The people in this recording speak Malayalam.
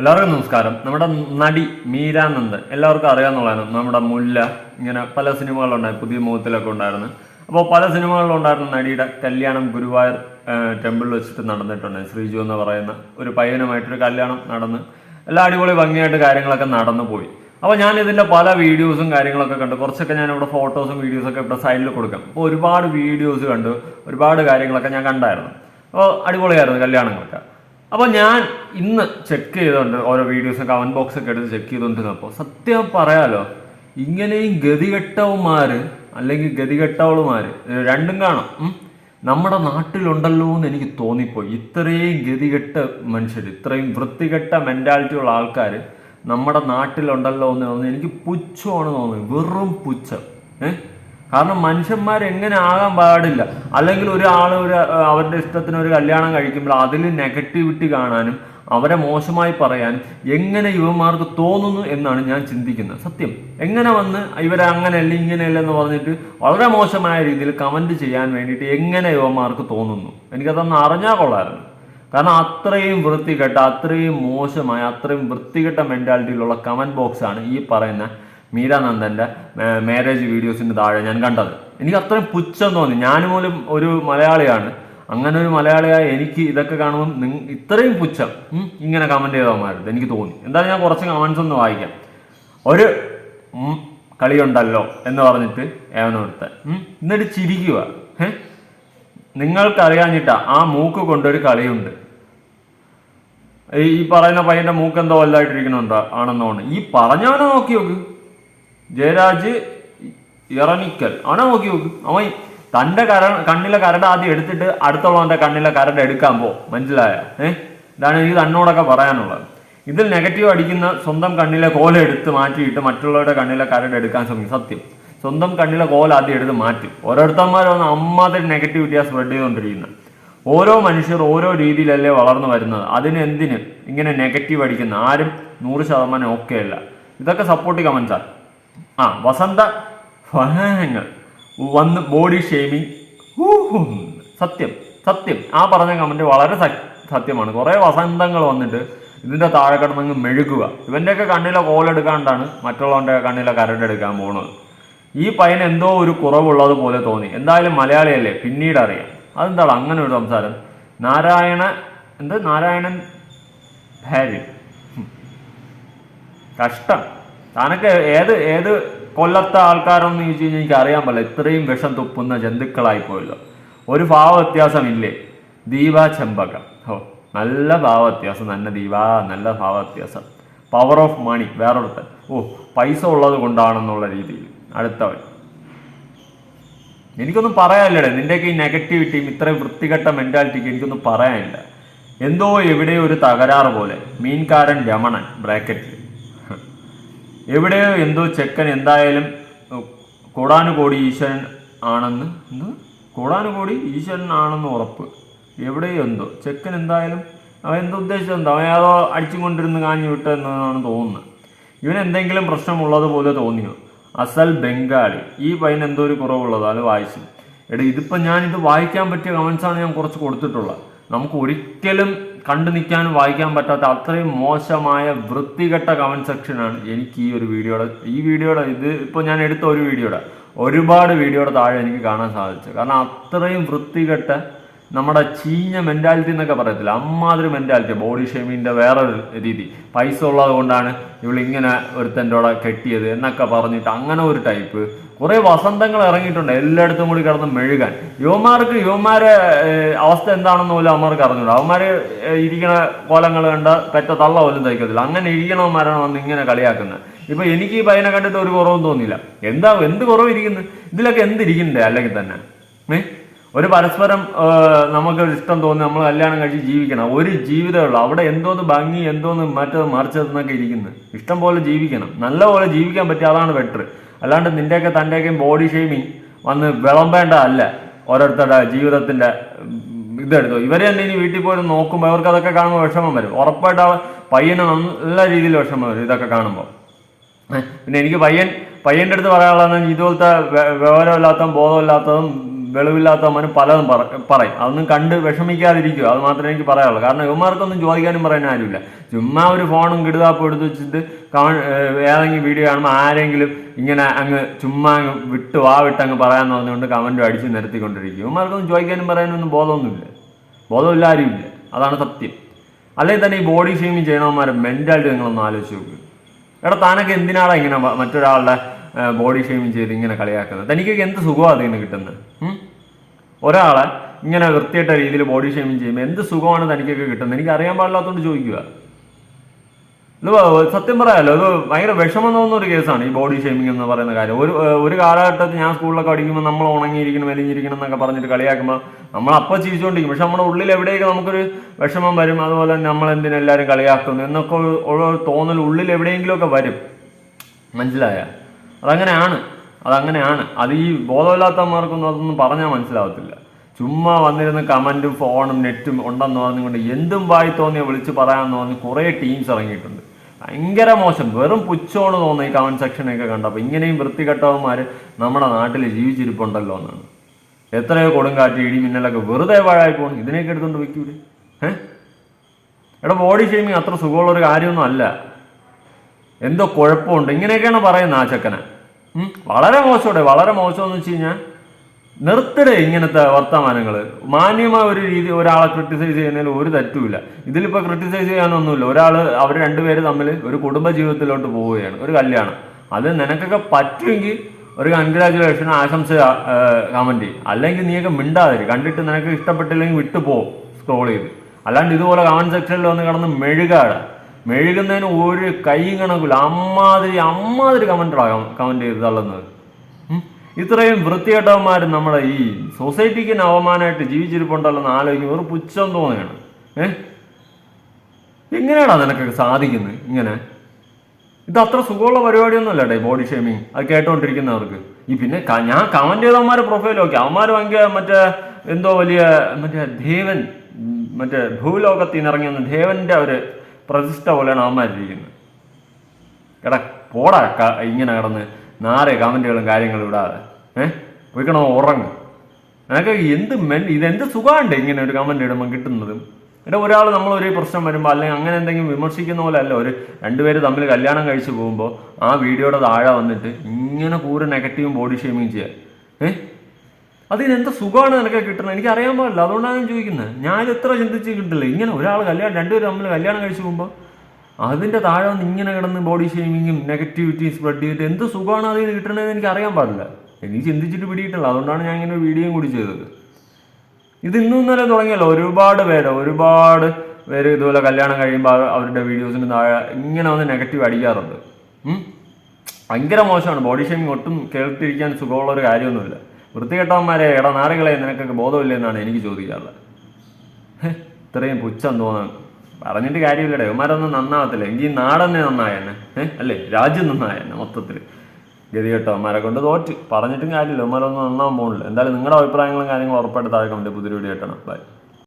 എല്ലാവർക്കും നമസ്കാരം. നമ്മുടെ നടി മീരാനന്ദ് എല്ലാവർക്കും അറിയാമെന്നുള്ളതാണ് നമ്മുടെ മുല്ല. ഇങ്ങനെ പല സിനിമകളുണ്ടായി പുതിയ മുഖത്തിലൊക്കെ ഉണ്ടായിരുന്നു. അപ്പോൾ പല സിനിമകളിലുണ്ടായിരുന്ന നടിയുടെ കല്യാണം ഗുരുവായൂർ ടെമ്പിളിൽ വെച്ചിട്ട് നടന്നിട്ടുണ്ട്. ശ്രീജു എന്ന് പറയുന്ന ഒരു പയ്യനുമായിട്ടൊരു കല്യാണം നടന്ന് എല്ലാ അടിപൊളി ഭംഗിയായിട്ട് കാര്യങ്ങളൊക്കെ നടന്നു പോയി. അപ്പോൾ ഞാൻ ഇതിന്റെ പല വീഡിയോസും കാര്യങ്ങളൊക്കെ കണ്ടു. കുറച്ചൊക്കെ ഞാൻ ഇവിടെ ഫോട്ടോസും വീഡിയോസൊക്കെ ഇവിടെ സൈഡിൽ കൊടുക്കാം. അപ്പോൾ ഒരുപാട് വീഡിയോസ് കണ്ടു. ഒരുപാട് കാര്യങ്ങളൊക്കെ ഞാൻ കണ്ടായിരുന്നു. അപ്പോൾ അടിപൊളിയായിരുന്നു കല്യാണങ്ങളൊക്കെ. അപ്പോൾ ഞാൻ ഇന്ന് ചെക്ക് ചെയ്തുകൊണ്ട് ഓരോ വീഡിയോസും കമന്റ് ബോക്സ് ഒക്കെ എടുത്ത് ചെക്ക് ചെയ്തുകൊണ്ടിരുന്നപ്പോൾ സത്യം പറയാലോ ഇങ്ങനെയും ഗതികെട്ടവന്മാര് അല്ലെങ്കിൽ ഗതികെട്ടവളുമാര് രണ്ടും കാണാം. നമ്മുടെ നാട്ടിലുണ്ടല്ലോ എന്ന് എനിക്ക് തോന്നിപ്പോയി. ഇത്രയും ഗതികെട്ട മനുഷ്യർ ഇത്രയും വൃത്തികെട്ട മെന്റാലിറ്റി ഉള്ള ആൾക്കാർ നമ്മുടെ നാട്ടിലുണ്ടല്ലോ എന്ന് തോന്നുന്നു എനിക്ക് പുച്ഛമാണ് തോന്നുന്നത് വെറും പുച്ഛം. ഏഹ് കാരണം മനുഷ്യന്മാർ എങ്ങനെ ആകാൻ പാടില്ല. അല്ലെങ്കിൽ ഒരാൾ ഒരു അവരുടെ ഇഷ്ടത്തിന് ഒരു കല്യാണം കഴിക്കുമ്പോൾ അതിൽ നെഗറ്റിവിറ്റി കാണാനും അവരെ മോശമായി പറയാനും എങ്ങനെ യുവന്മാർക്ക് തോന്നുന്നു എന്നാണ് ഞാൻ ചിന്തിക്കുന്നത്. സത്യം. എങ്ങനെ വന്ന് ഇവരെ അങ്ങനെയല്ല ഇങ്ങനെയല്ല എന്ന് പറഞ്ഞിട്ട് വളരെ മോശമായ രീതിയിൽ കമന്റ് ചെയ്യാൻ വേണ്ടിയിട്ട് എങ്ങനെ യുവന്മാർക്ക് തോന്നുന്നു? എനിക്കതൊന്ന് അറിഞ്ഞാൽ കൊള്ളായിരുന്നു കാരണം അത്രയും വൃത്തികെട്ട അത്രയും മോശമായ അത്രയും വൃത്തികെട്ട മെന്റാലിറ്റിയിലുള്ള കമന്റ് ബോക്സാണ് ഈ പറയുന്ന മീരാനന്ദന്റെ മാരേജ് വീഡിയോസിന് താഴെ ഞാൻ കണ്ടത്. എനിക്ക് അത്രയും പുച്ഛം തോന്നി. ഞാൻ പോലും ഒരു മലയാളിയാണ്. അങ്ങനെ ഒരു മലയാളിയായ എനിക്ക് ഇതൊക്കെ കാണുമ്പോൾ നിങ്ങ ഇത്രയും പുച്ഛം ഇങ്ങനെ കമന്റ് ചെയ്തവന്മാരുണ്ട്. എനിക്ക് തോന്നി. എന്തായാലും ഞാൻ കുറച്ച് കമൻസ് ഒന്ന് വായിക്കാം. ഒരു കളിയുണ്ടല്ലോ എന്ന് പറഞ്ഞിട്ട് ഏവനോടുത്ത് എന്നിട്ട് ചിരിക്കുക ഏഹ് നിങ്ങൾക്കറിയാഞ്ഞിട്ടാ ആ മൂക്ക് കൊണ്ടൊരു കളിയുണ്ട്. ഈ ഈ പറയുന്ന പയ്യന്റെ മൂക്ക് എന്തോ വലുതായിട്ടിരിക്കണുണ്ടോ ആണെന്നോണ് ഈ പറഞ്ഞവനെ നോക്കി നോക്ക് ജയരാജ് ഇറനിക്കൽ അവനെ നോക്കി നോക്കും. അവൻ തന്റെ കര കണ്ണിലെ കരട് ആദ്യം എടുത്തിട്ട് അടുത്തുള്ളവന്റെ കണ്ണിലെ കരട് എടുക്കാൻ പോ. മനസ്സിലായ? ഏഹ് ഇതാണ് എനിക്ക് തന്നോടൊക്കെ പറയാനുള്ളത്. ഇതിൽ നെഗറ്റീവ് അടിക്കുന്ന സ്വന്തം കണ്ണിലെ കോല എടുത്ത് മാറ്റിയിട്ട് മറ്റുള്ളവരുടെ കണ്ണിലെ കരട് എടുക്കാൻ ശ്രമിക്കും. സത്യം. സ്വന്തം കണ്ണിലെ കോല ആദ്യം എടുത്ത് മാറ്റും. ഓരോരുത്തന്മാർ വന്ന് അമ്മാതിരി നെഗറ്റിവിറ്റിയാണ് സ്പ്രെഡ് ചെയ്തുകൊണ്ടിരിക്കുന്നത് ഓരോ മനുഷ്യർ ഓരോ രീതിയിലല്ലേ വളർന്നു വരുന്നത്. അതിന് ഇങ്ങനെ നെഗറ്റീവ് അടിക്കുന്ന? ആരും നൂറ് ശതമാനം ഓക്കെ അല്ല. ഇതൊക്കെ സപ്പോർട്ട് കമൻസാ ആ വസന്ത ഫലങ്ങൾ വന്ന് ബോഡി ഷേമിങ് സത്യം സത്യം. ആ പറഞ്ഞ കമന്റ് വളരെ സത്യമാണ്. കുറേ വസന്തങ്ങൾ വന്നിട്ട് ഇതിന്റെ താഴെ കിടന്നങ്ങ് മെഴുകുക. ഇവന്റെയൊക്കെ കണ്ണിലെ കോലെടുക്കാണ്ടാണ് മറ്റുള്ളവന്റെ കണ്ണിലെ കരടെടുക്കാൻ പോകുന്നത് ഈ പയ്യൻ എന്തോ ഒരു കുറവുള്ളത് പോലെ തോന്നി. എന്തായാലും മലയാളിയല്ലേ? പിന്നീട് അറിയാം. അതെന്താണ് അങ്ങനെ ഒരു സംസാരം? നാരായണ എന്ത്? നാരായണൻ ഭാര്യ. കഷ്ടം. താനൊക്കെ ഏത് ഏത് കൊല്ലത്തെ ആൾക്കാരെന്ന് ചോദിച്ചു കഴിഞ്ഞാൽ എനിക്ക് അറിയാൻ പാടില്ല. ഇത്രയും വിഷം തുപ്പുന്ന ജന്തുക്കളായി പോയല്ലോ. ഒരു ഭാവ വ്യത്യാസമില്ലേ ദീപ ചെമ്പക. ഓ നല്ല ഭാവ വ്യത്യാസം തന്നെ ദീപ നല്ല ഭാവ വ്യത്യാസം പവർ ഓഫ് മണി വേറൊരുത്തൻ. ഓ പൈസ ഉള്ളത് കൊണ്ടാണെന്നുള്ള രീതിയിൽ. അടുത്തവൻ. എനിക്കൊന്നും പറയാനില്ലടേ. നിന്റെയൊക്കെ ഈ നെഗറ്റിവിറ്റിയും ഇത്രയും വൃത്തികെട്ട മെന്റാലിറ്റിക്ക് എനിക്കൊന്നും പറയാനില്ല. എന്തോ എവിടെയോ ഒരു തകരാറ് പോലെ. മീൻകാരൻ രമണൻ ബ്രാക്കറ്റിൽ. എവിടെയോ എന്തോ ചെക്കൻ എന്തായാലും കോടാനുകോടി ഈശ്വരൻ ആണെന്ന് എന്ത്? കോടാനുകോടി ഈശ്വരൻ ആണെന്ന് ഉറപ്പ്. എവിടെയോ എന്തോ. ചെക്കൻ എന്തായാലും അവൻ എന്തോ ഉദ്ദേശിച്ചെന്തോ അവൻ ഏതോ അടിച്ചും കൊണ്ടിരുന്ന് കാഞ്ഞു വിട്ടെന്നാണ് തോന്നുന്നത്. ഇവൻ എന്തെങ്കിലും പ്രശ്നമുള്ളതുപോലെ തോന്നിയോ? അസൽ ബംഗാളി. ഈ പയ്യൻ എന്തോ ഒരു കുറവുള്ളത് അത് വായിച്ചു. എടാ ഇതിപ്പോൾ ഞാനിത് വായിക്കാൻ പറ്റിയ കമൻസാണ് ഞാൻ കുറച്ച് കൊടുത്തിട്ടുള്ളത്. നമുക്ക് ഒരിക്കലും കണ്ടു നിൽക്കാനും വായിക്കാൻ പറ്റാത്ത അത്രയും മോശമായ വൃത്തികെട്ട കമന്റ് സെക്ഷനാണ് എനിക്ക് ഈ ഒരു വീഡിയോയുടെ ഈ വീഡിയോയുടെ ഇത് ഇപ്പോൾ ഞാൻ എടുത്ത ഒരു വീഡിയോയുടെ ഒരുപാട് വീഡിയോയുടെ താഴെ എനിക്ക് കാണാൻ സാധിച്ചു കാരണം അത്രയും വൃത്തികെട്ട നമ്മുടെ ചീഞ്ഞ മെന്റാലിറ്റി എന്നൊക്കെ പറയത്തില്ല? അമ്മാതിരി മെന്റാലിറ്റി ബോഡി ഷെയ്മിന്റെ വേറൊരു രീതി. പൈസ ഉള്ളത് കൊണ്ടാണ് ഇവളിങ്ങനെ ഒരുത്തന്റെ കൂടെ കെട്ടിയത് എന്നൊക്കെ പറഞ്ഞിട്ട് അങ്ങനെ ഒരു ടൈപ്പ് കുറേ വസന്തങ്ങൾ ഇറങ്ങിയിട്ടുണ്ട്. എല്ലായിടത്തും കൂടി കിടന്ന് മെഴുകാൻ. യുവമാർക്ക് യുവമാരെ അവസ്ഥ എന്താണെന്ന് പോലും അമ്മമാർക്ക് അറിഞ്ഞൂടാ. അവന്മാർ ഇരിക്കണ കോലങ്ങൾ കണ്ട പെറ്റ തള്ള പോലും തയ്ക്കത്തില്ല. അങ്ങനെ ഇരിക്കണവന്മാരാണ് വന്ന് ഇങ്ങനെ കളിയാക്കുന്നത് ഇപ്പൊ എനിക്ക് ഈ പയ്യനെ കണ്ടിട്ട് ഒരു കുറവും തോന്നിയില്ല. എന്താ എന്ത് കുറവ് ഇരിക്കുന്നു? ഇതിലൊക്കെ എന്തിരിക്കണ്ടേ അല്ലെങ്കിൽ തന്നെ. ഏഹ് ഒരു പരസ്പരം നമുക്ക് ഇഷ്ടം തോന്നി നമ്മൾ കല്യാണം കഴിച്ച് ജീവിക്കണം. ഒരു ജീവിതമേ ഉള്ളൂ. അവിടെ എന്തോന്ന് ഭംഗി എന്തോന്ന് മറ്റത് മറിച്ചതെന്നൊക്കെ ഇരിക്കുന്നത്. ഇഷ്ടം പോലെ ജീവിക്കണം. നല്ല പോലെ ജീവിക്കാൻ പറ്റിയ അതാണ് ബെറ്റർ അല്ലാണ്ട് നിന്റെയൊക്കെ തന്റെയൊക്കെയും ബോഡി ഷെയ്മിങ് വന്ന് വിളമ്പേണ്ട അല്ല ഓരോരുത്തരുടെ ജീവിതത്തിന്റെ ഇതെടുത്തു. ഇവരെ തന്നെ ഇനി വീട്ടിൽ പോയി നോക്കുമ്പോൾ അവർക്ക് അതൊക്കെ കാണുമ്പോൾ വിഷമം വരും. ഉറപ്പായിട്ട് പയ്യനെ നല്ല രീതിയിൽ വിഷമം വരും ഇതൊക്കെ കാണുമ്പോൾ പിന്നെ എനിക്ക് പയ്യൻ പയ്യന്റെ അടുത്ത് പറയാനുള്ളതെന്ന് ഇതുപോലത്തെ വിവരമില്ലാത്തതും ബോധമില്ലാത്തതും വെളിവില്ലാത്തവന്മാരും പലതും പറ- പറയും. അതൊന്നും കണ്ട് വിഷമിക്കാതിരിക്കുക. അത് മാത്രമേ എനിക്ക് പറയാനുള്ളൂ. കാരണം യുവമാർക്കൊന്നും ചോദിക്കാനും പറയാനും ആരുമില്ല. ചുമ്മാ ഒരു ഫോണും കിടുതാപ്പും എടുത്ത് വെച്ചിട്ട് കാ- ഏതെങ്കിലും വീഡിയോ കാണുമ്പോൾ ആരെങ്കിലും ഇങ്ങനെ അങ്ങ് ചുമ്മാ അങ്ങ് വിട്ട് വാ വിട്ട് അങ്ങ് പറയാൻ പറഞ്ഞുകൊണ്ട് കമന്റും അടിച്ച് നിരത്തിക്കൊണ്ടിരിക്കും. ഇവന്മാർക്കൊന്നും ചോദിക്കാനും പറയാനും ഒന്നും ബോധമൊന്നുമില്ല. ബോധമില്ല ആരുമില്ല. അതാണ് സത്യം. അല്ലെങ്കിൽ തന്നെ ഈ ബോഡി ഷേമിങ് ചെയ്യണവന്മാരെ മെന്റാലിറ്റി നിങ്ങളൊന്ന് ആലോചിച്ച് നോക്ക്. എടാ താനൊക്കെ എന്തിനാടാ ഇങ്ങനെ മറ്റൊരാളുടെ ബോഡി ഷേമിങ് ചെയ്ത് ഇങ്ങനെ കളിയാക്കുന്നത്? തനിക്കൊക്കെ എന്ത് സുഖമാണ് അതിങ്ങനെ കിട്ടുന്നത്? ഒരാളെ ഇങ്ങനെ വൃത്തിയിട്ട രീതിയിൽ ബോഡി ഷേമിങ് ചെയ്യുമ്പോൾ എന്ത് സുഖമാണ് തനിക്കൊക്കെ കിട്ടുന്നത്? എനിക്ക് അറിയാൻ പാടില്ലാത്തതുകൊണ്ട് ചോദിക്കുക. ഇത് സത്യം പറയാലോ ഇത് ഭയങ്കര വിഷമം തോന്നുന്ന ഒരു കേസാണ് ഈ ബോഡി ഷേമിംഗ് എന്ന് പറയുന്ന കാര്യം. ഒരു ഒരു കാലഘട്ടത്തിൽ ഞാൻ സ്കൂളിലൊക്കെ പഠിക്കുമ്പോൾ നമ്മൾ ഉണങ്ങിയിരിക്കണം മെലിഞ്ഞിരിക്കണം എന്നൊക്കെ പറഞ്ഞിട്ട് കളിയാക്കുമ്പോൾ നമ്മൾ അപ്പോൾ ചിരിച്ചുകൊണ്ടിരിക്കും പക്ഷെ നമ്മുടെ ഉള്ളിൽ എവിടെയൊക്കെ നമുക്കൊരു വിഷമം വരും അതുപോലെ തന്നെ നമ്മൾ എന്തിനാ എല്ലാവരും കളിയാക്കുന്നു എന്നൊക്കെ ഉള്ള തോന്നൽ ഉള്ളിൽ എവിടെയെങ്കിലുമൊക്കെ വരും. മനസ്സിലായ? അതങ്ങനെയാണ്. അതങ്ങനെയാണ്. അത് ഈ ബോധമില്ലാത്തമാർക്കൊന്നും അതൊന്നും പറഞ്ഞാൽ മനസ്സിലാവത്തില്ല. ചുമ്മാ വന്നിരുന്ന കമന്റും ഫോണും നെറ്റും ഉണ്ടെന്ന് പറഞ്ഞുകൊണ്ട് എന്തും വായി തോന്നിയ വിളിച്ച് പറയാമെന്ന് പറഞ്ഞ് കുറേ ടീംസ് ഇറങ്ങിയിട്ടുണ്ട്. ഭയങ്കര മോശം. വെറും പുച്ഛമാണ് തോന്നുന്നത് ഈ കമന്റ് സെക്ഷനൊക്കെ കണ്ടപ്പോൾ. ഇങ്ങനെയും വൃത്തികെട്ടവന്മാർ നമ്മുടെ നാട്ടിൽ ജീവിച്ചിരിപ്പുണ്ടല്ലോ എന്നാണ്. എത്രയോ കൊടുങ്കാറ്റ് ഇടിമിന്നലൊക്കെ വെറുതെ വാഴായി പോകണം ഇതിനെയൊക്കെ എടുത്തുകൊണ്ട് വെക്കൂലേ ഏഹ് എടാ ബോഡി ഷെയ്മിങ് അത്ര സുഖമുള്ളൊരു കാര്യമൊന്നും അല്ല. എന്തോ കുഴപ്പമുണ്ട്. ഇങ്ങനെയൊക്കെയാണ് പറയുന്നത് ആ ചെക്കനെ. വളരെ മോശമോടെ വളരെ മോശം എന്ന് വെച്ച് കഴിഞ്ഞാൽ നിർത്തടേ ഇങ്ങനത്തെ വർത്തമാനങ്ങൾ മാന്യമായ ഒരു രീതി ഒരാളെ ക്രിട്ടിസൈസ് ചെയ്യുന്നതിൽ ഒരു തെറ്റുമില്ല. ഇതിലിപ്പോൾ ക്രിട്ടിസൈസ് ചെയ്യാനൊന്നുമില്ല. ഒരാൾ അവർ രണ്ടുപേര് തമ്മിൽ ഒരു കുടുംബ ജീവിതത്തിലോട്ട് പോവുകയാണ് ഒരു കല്യാണം. അത് നിനക്കൊക്കെ പറ്റുമെങ്കിൽ ഒരു കൺഗ്രാജുലേഷൻ ആശംസ കമന്റ് ചെയ്യും. അല്ലെങ്കിൽ നീയൊക്കെ മിണ്ടാതിരി. കണ്ടിട്ട് നിനക്ക് ഇഷ്ടപ്പെട്ടില്ലെങ്കിൽ വിട്ടു പോകും സ്ക്രോൾ ചെയ്ത്. അല്ലാണ്ട് ഇതുപോലെ കമന്റ് സെക്ഷനിൽ വന്ന് കിടന്ന് മെഴുകാടാ. മെഴുകുന്നതിന് ഒരു കൈ കണക്കില്ല അമ്മാതിരി അമ്മാതിരി കമന്റാണ് കമന്റ് ചെയ്ത് തള്ളുന്നത്. ഇത്രയും വൃത്തികെട്ടവന്മാർ നമ്മളെ ഈ സൊസൈറ്റിക്ക് അവമാനമായിട്ട് ജീവിച്ചിരിപ്പുണ്ടല്ലോ എന്ന് ആലോചിക്കും ഒരു പുച്ഛം തോന്നുകയാണ്. ഏഹ് എങ്ങനെയാണോ നിനക്കൊക്കെ സാധിക്കുന്നത് ഇങ്ങനെ? ഇത് അത്ര സുഖമുള്ള പരിപാടിയൊന്നും അല്ല ഡേ ബോഡി ഷേമിങ് അത് കേട്ടോണ്ടിരിക്കുന്നവർക്ക്. ഈ പിന്നെ ഞാൻ കമന്റ് ചെയ്തവന്മാരെ പ്രൊഫൈൽ നോക്കി. അവന്മാർ ഭയങ്കര മറ്റേ എന്തോ വലിയ മറ്റേ ദേവൻ മറ്റേ ഭൂലോകത്തിൽ നിന്ന് ഇറങ്ങിയ ദേവന്റെ ഒരു പ്രതിഷ്ഠ പോലെയാണ് അവന്മാരിരിക്കുന്നത് എടാ പോടാ ഇങ്ങനെ കിടന്ന് നാരെ കമന്റുകളും കാര്യങ്ങളും ഇടാതെ. ഏഹ് പോയിക്കണോ ഉറങ്ങ്. നിനക്ക് എന്ത് മെൻ ഇതെന്ത് സുഖമുണ്ട് ഇങ്ങനെ ഒരു കമന്റ് ഇടുമ്പോൾ കിട്ടുന്നതും. എന്റെ ഒരാൾ നമ്മളൊരു പ്രശ്നം വരുമ്പോൾ അല്ലെങ്കിൽ അങ്ങനെ എന്തെങ്കിലും വിമർശിക്കുന്ന പോലെ അല്ല ഒരു രണ്ടുപേര് തമ്മിൽ കല്യാണം കഴിച്ച് പോകുമ്പോൾ ആ വീഡിയോയുടെ താഴെ വന്നിട്ട് ഇങ്ങനെ കൂറ് നെഗറ്റീവും ബോഡി ഷേമിങ് ചെയ്യുക ഏഹ് അതിനെന്ത് സുഖമാണ് നിനക്ക് കിട്ടുന്നത്? എനിക്ക് അറിയാൻ പാടില്ല. അതുകൊണ്ടാണ് ഞാൻ ചോദിക്കുന്നത്. ഞാൻ എത്ര ചിന്തിച്ച് കിട്ടില്ല. ഇങ്ങനെ ഒരാൾ കല്യാണം രണ്ടുപേരും തമ്മിൽ കല്യാണം കഴിച്ച് പോകുമ്പോൾ അതിന്റെ താഴെ വന്ന് ഇങ്ങനെ കിടന്ന് ബോഡി ഷേമിങ്ങും നെഗറ്റിവിറ്റി സ്പ്രെഡ് ചെയ്തിട്ട് എന്ത് സുഖമാണ് അതിൽ കിട്ടണതെന്ന് എനിക്ക് അറിയാൻ പാടില്ല. എനിക്ക് ചിന്തിച്ചിട്ട് പിടിയിട്ടില്ല. അതുകൊണ്ടാണ് ഞാൻ ഇങ്ങനെ വീഡിയോയും കൂടി ചെയ്തത്. ഇത് ഇന്നും ഇന്നലെ തുടങ്ങിയല്ലോ. ഒരുപാട് പേര് ഒരുപാട് പേര് ഇതുപോലെ കല്യാണം കഴിയുമ്പോൾ അവരുടെ വീഡിയോസിന് താഴെ ഇങ്ങനെ വന്ന് നെഗറ്റീവ് അടിക്കാറുണ്ട്. ഭയങ്കര മോശമാണ്. ബോഡി ഷേമിങ് ഒട്ടും കേട്ടിരിക്കാൻ സുഖമുള്ള ഒരു കാര്യമൊന്നുമില്ല. വൃത്തികെട്ടവന്മാരെ ഇടനാറുകളെ നിനക്കൊക്കെ ബോധമില്ല എന്നാണ് എനിക്ക് ചോദിക്കാറുള്ളത്. ഇത്രയും പുച്ഛം തോന്നാൻ പറഞ്ഞിട്ട് കാര്യമില്ലടേ. ഇവന്മാരൊന്നും നന്നാവത്തില്ല. എങ്കിൽ നാടന്നെ നന്നായെന്നെ. ഏഹ് അല്ലേ? രാജ്യം നന്നായെന്നെ മൊത്തത്തിൽ ഗതികെട്ടവന്മാരെ കൊണ്ട് തോറ്റ്. പറഞ്ഞിട്ടും കാര്യമില്ല. ഇവന്മാരൊന്നും നന്നാവാൻ പോകുന്നില്ല എന്തായാലും നിങ്ങളുടെ അഭിപ്രായങ്ങളും കാര്യങ്ങളും ഉറപ്പായിട്ട് താഴെ കമന്റ് പുതിയ വീഡിയോ കിട്ടണം ബൈ